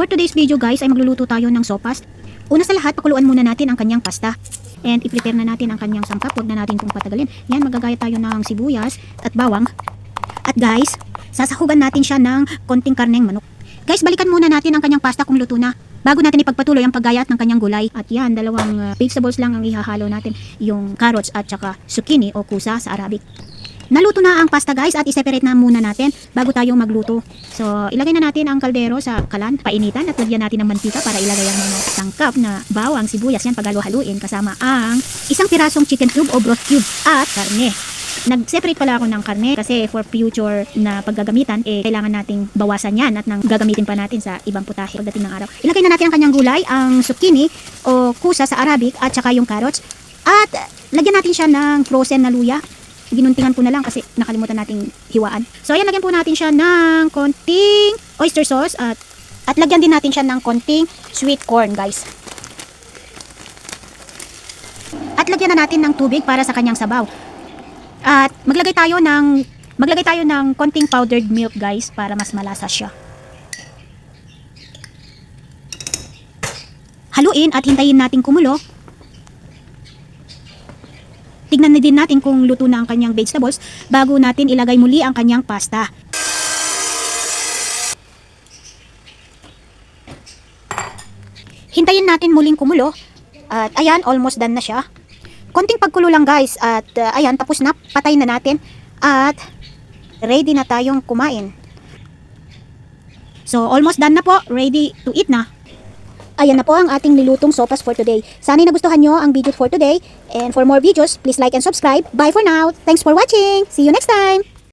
For today's video guys ay magluluto tayo ng sopas. Una sa lahat, pakuluan muna natin ang kanyang pasta. And i-prepare na natin ang kanyang sangkap. Huwag na natin itong patagalin. Yan, magagaya tayo ng sibuyas at bawang. At guys, sasahugan natin siya ng konting karneng manok. Guys, balikan muna natin ang kanyang pasta kung luto na. Bago natin ipagpatuloy ang paggayat ng kanyang gulay. At yan, dalawang uh, vegetables lang ang ihahalo natin. Yung carrots at saka zucchini o kusa sa Arabic. Naluto na ang pasta guys at i-separate na muna natin bago tayo magluto. So, ilagay na natin ang kaldero sa kalan, painitan at lagyan natin ng mantika para ilagay ang mga sangkap na bawang, sibuyas yan paghalo-haluin kasama ang isang pirasong chicken cube o broth cube at karne. Nag-separate pala ako ng karne kasi for future na paggagamitan, eh, kailangan nating bawasan yan at nang gagamitin pa natin sa ibang putahe pagdating ng araw. Ilagay na natin ang kanyang gulay, ang zucchini o kusa sa Arabic at saka yung carrots. At lagyan natin siya ng frozen na luya ginuntingan ko na lang kasi nakalimutan nating hiwaan. So ayan, lagyan po natin siya ng konting oyster sauce at at lagyan din natin siya ng konting sweet corn, guys. At lagyan na natin ng tubig para sa kanyang sabaw. At maglagay tayo ng maglagay tayo ng konting powdered milk, guys, para mas malasa siya. Haluin at hintayin natin kumulo tignan na din natin kung luto na ang kanyang vegetables bago natin ilagay muli ang kanyang pasta. Hintayin natin muling kumulo. At ayan, almost done na siya. Konting pagkulo lang guys. At uh, ayan, tapos na. Patay na natin. At ready na tayong kumain. So, almost done na po. Ready to eat na. Ayan na po ang ating nilutong sopas for today. Sana'y nagustuhan nyo ang video for today. And for more videos, please like and subscribe. Bye for now. Thanks for watching. See you next time.